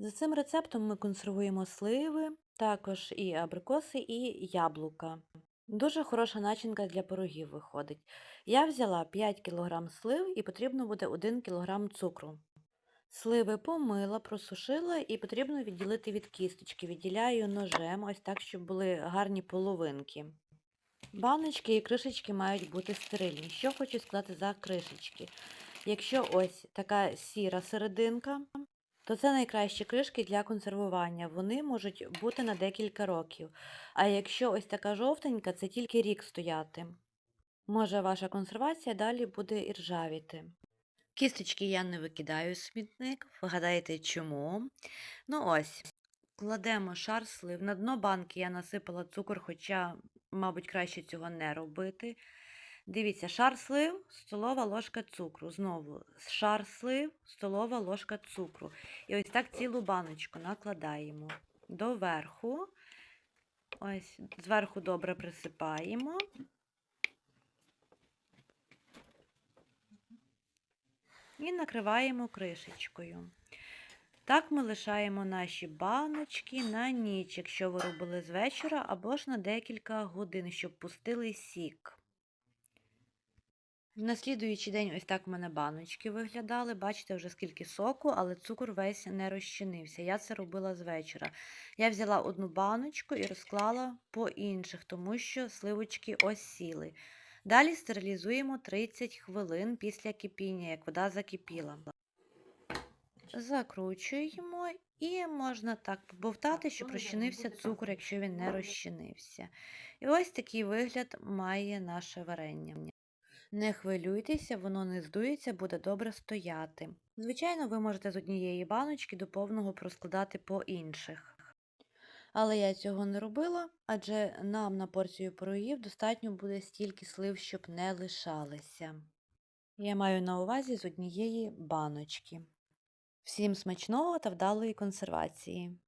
За цим рецептом ми консервуємо сливи, також і абрикоси, і яблука. Дуже хороша начинка для пирогів виходить. Я взяла 5 кг слив і потрібно буде 1 кг цукру. Сливи помила, просушила і потрібно відділити від кісточки. Відділяю ножем, ось так, щоб були гарні половинки. Баночки і кришечки мають бути стерильні. Що хочу сказати за кришечки. Якщо ось така сіра серединка, то це найкращі кришки для консервування. Вони можуть бути на декілька років. А якщо ось така жовтенька, це тільки рік стояти. Може, ваша консервація далі буде і ржавіти. Кісточки я не викидаю в смітник. Вгадаєте чому? Ну ось, кладемо шар слив. На дно банки я насипала цукор, хоча, мабуть, краще цього не робити. Дивіться, шар слив, столова ложка цукру. Знову шар слив, столова ложка цукру. І ось так цілу баночку накладаємо доверху. Ось, зверху добре присипаємо. І накриваємо кришечкою. Так ми лишаємо наші баночки на ніч, якщо ви робили з вечора, або ж на декілька годин, щоб пустили сік. На слідуючий день ось так в мене баночки виглядали. Бачите, вже скільки соку, але цукор весь не розчинився. Я це робила з вечора. Я взяла одну баночку і розклала по інших, тому що сливочки осіли. Далі стерилізуємо 30 хвилин після кипіння, як вода закипіла. Закручуємо і можна так побовтати, щоб розчинився цукор, якщо він не розчинився. І ось такий вигляд має наше варення. Не хвилюйтеся, воно не здується, буде добре стояти. Звичайно, ви можете з однієї баночки до повного проскладати по інших. Але я цього не робила, адже нам на порцію пирогів достатньо буде стільки слив, щоб не лишалися. Я маю на увазі з однієї баночки. Всім смачного та вдалої консервації!